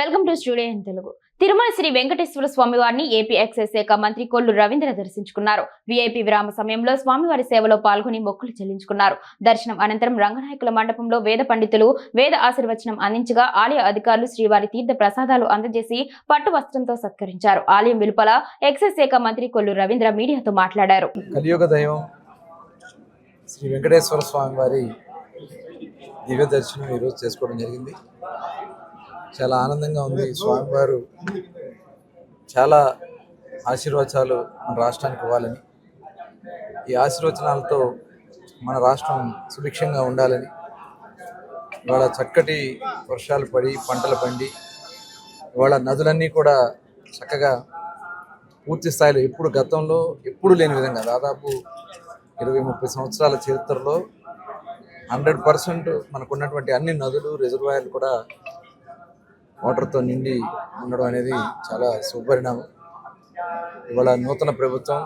Welcome to studio in Telugu. Tirumala Sri Venkateswara Swamy వారిని AP excise శాఖ మంత్రి కొల్లు రవీంద్ర దర్శించుకున్నారు. వీఐపీ విరామ సమయంలో స్వామివారి సేవలో పాల్గొని మొక్కులు చెల్లించుకున్నారు. దర్శనం అనంతరం రంగనాయకుల మండపంలో వేద పండితులు వేద ఆశీర్వచనం అందించగా ఆలయ అధికారులు శ్రీవారి తీర్థ ప్రసాదాలు అందజేసి పట్టు వస్త్రంతో సత్కరించారు. ఆలయం వెలుపల ఎక్సైజ్ శాఖ మంత్రి కొల్లు రవీంద్ర మీడియాతో మాట్లాడారు. కలియుగ దైవం శ్రీ వెంకటేశ్వర స్వామి వారి దివ్య దర్శనం ఈరోజు చేసుకోవడం జరిగింది. చాలా ఆనందంగా ఉంది. స్వామివారు చాలా ఆశీర్వచనాలు మన రాష్ట్రానికి ఇవ్వాలని. ఈ ఆశీర్వచనాలతో మన రాష్ట్రం సుభిక్షంగా ఉండాలని. ఇవాళ చక్కటి వర్షాలు పడి పంటలు పండి ఇవాళ నదులన్నీ కూడా చక్కగా పూర్తి స్థాయిలో ఎప్పుడు గతంలో ఎప్పుడు లేని విధంగా దాదాపు ఇరవై ముప్పై సంవత్సరాల చరిత్రలో హండ్రెడ్ పర్సెంట్ మనకున్నటువంటి అన్ని నదులు రిజర్వాయర్లు కూడా వాటర్తో నిండి ఉండడం అనేది చాలా సుపరిణామం. ఇవాళ నూతన ప్రభుత్వం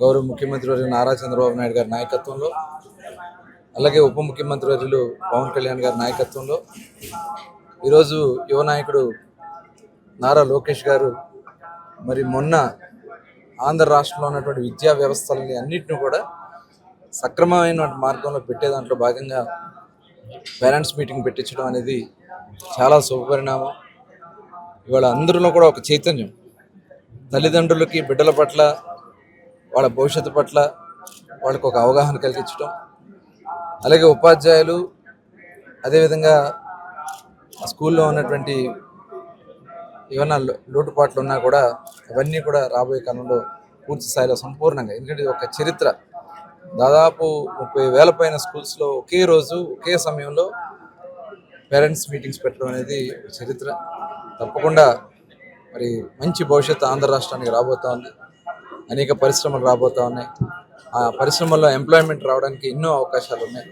గౌరవ ముఖ్యమంత్రి వర్యులు నారా చంద్రబాబు నాయుడు గారి నాయకత్వంలో అలాగే ఉప ముఖ్యమంత్రి వర్యులు పవన్ కళ్యాణ్ గారి నాయకత్వంలో ఈరోజు యువ నాయకుడు నారా లోకేష్ గారు మరి మొన్న ఆంధ్ర రాష్ట్రంలో ఉన్నటువంటి విద్యా వ్యవస్థలని అన్నింటిని కూడా సక్రమమైన మార్గంలో పెట్టే దాంట్లో భాగంగా పేరెంట్స్ మీటింగ్ పెట్టించడం అనేది చాలా శుభపరిణామం. ఇవాళ అందరిలో కూడా ఒక చైతన్యం. తల్లిదండ్రులకి బిడ్డల పట్ల వాళ్ళ భవిష్యత్తు పట్ల వాళ్ళకు ఒక అవగాహన కలిగించడం అలాగే ఉపాధ్యాయులు అదేవిధంగా ఆ స్కూల్లో ఉన్నటువంటి ఏమైనా లోటుపాట్లు ఉన్నా కూడా అవన్నీ కూడా రాబోయే కాలంలో పూర్తి స్థాయిలో సంపూర్ణంగా ఎందుకంటే ఇది ఒక చరిత్ర. దాదాపు ముప్పై వేల పైన స్కూల్స్లో ఒకే రోజు ఒకే సమయంలో పేరెంట్స్ మీటింగ్స్ పెట్టడం అనేది చరిత్ర. తప్పకుండా మరి మంచి భవిష్యత్తు ఆంధ్ర రాష్ట్రానికి రాబోతా ఉంది. అనేక పరిశ్రమలు రాబోతా ఉన్నాయి. ఆ పరిశ్రమల్లో ఎంప్లాయ్మెంట్ రావడానికి ఎన్నో అవకాశాలు ఉన్నాయి.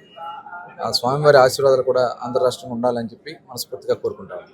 ఆ స్వామివారి ఆశీర్వాదాలు కూడా ఆంధ్ర రాష్ట్రం ఉండాలని చెప్పి మనస్ఫూర్తిగా కోరుకుంటాను.